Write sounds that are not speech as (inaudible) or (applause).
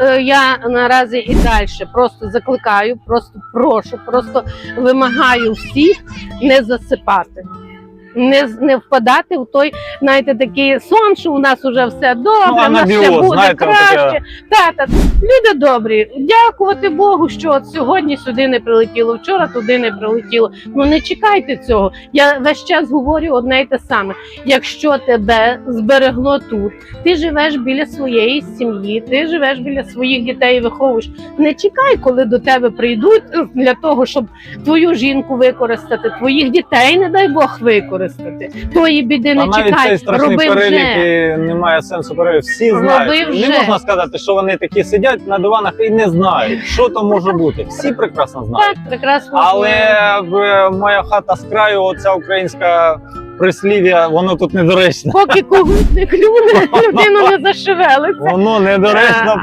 е, я наразі і далі просто закликаю, просто прошу, просто вимагаю всіх не засипати. Не, не впадати в той, знаєте, такий сон, що у нас вже все добре, Ну, у нас все буде знаєте, краще. Та, та, люди добрі, дякувати Богу, що от сьогодні сюди не прилетіло, вчора туди не прилетіло. Ну не чекайте цього. Я весь час говорю одне й те саме. Якщо тебе зберегло тут, ти живеш біля своєї сім'ї, ти живеш біля своїх дітей і виховуєш. Не чекай, коли до тебе прийдуть для того, щоб твою жінку використати, твоїх дітей, не дай Бог, використати. Тої біди не навіть чекай, цей страшний роби перелік вже. і немає сенсу перелік. Всі Роби знають. вже. Не можна сказати, що вони такі сидять на диванах і не знають, що то може бути. Всі прекрасно знають. Так, прекрасно. Але в моя хата з краю, оця українська прислів'я, воно тут недоречне. Поки когось не клюне, (laughs) людину не зашевелиться. Воно недоречно